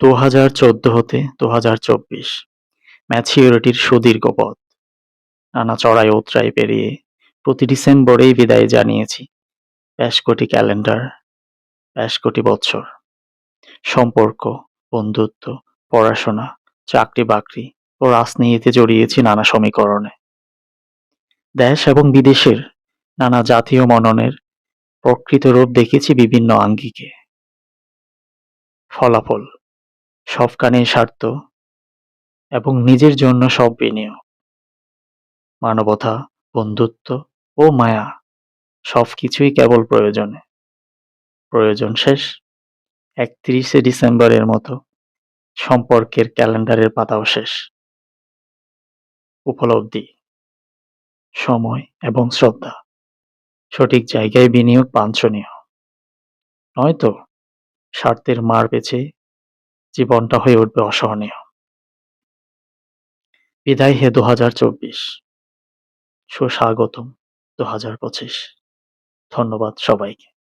দু হাজার চোদ্দ হতে দু হাজার চব্বিশ। ম্যাচিউরিটির সুদীর্ঘ পথ। নানা চড়াই উতরাই পেরিয়ে প্রতি ডিসেম্বরেই বিদায় জানিয়েছি। বেশ কোটি ক্যালেন্ডার, বেশ কোটি বছর। সম্পর্ক, বন্ধুত্ব, পড়াশোনা চাকরি বাকরি ও রাজনীতিতে জড়িয়েছি নানা সমীকরণে। দেশ এবং বিদেশের নানা জাতীয় মননের প্রকৃত রূপ দেখেছি বিভিন্ন আঙ্গিকে। ফলাফল সবখানেই স্বার্থ এবং নিজের জন্য সব বিনিয়োগ। মানবতা, বন্ধুত্ব ও মায়া সবকিছুই কেবল প্রয়োজনে। প্রয়োজন শেষ। একত্রিশে ডিসেম্বরের মতো সম্পর্কের ক্যালেন্ডারের পাতাও শেষ। উপলব্ধি, সময় এবং শ্রদ্ধা সঠিক জায়গায় বিনিয়োগ বাঞ্ছনীয়। নয়তো স্বার্থের মার পেছে জীবনটা হয়ে উঠবে অসহনীয়। বিদায় হে দু হাজার চব্বিশ। সুস্বাগতম দু হাজার পঁচিশ। ধন্যবাদ সবাইকে।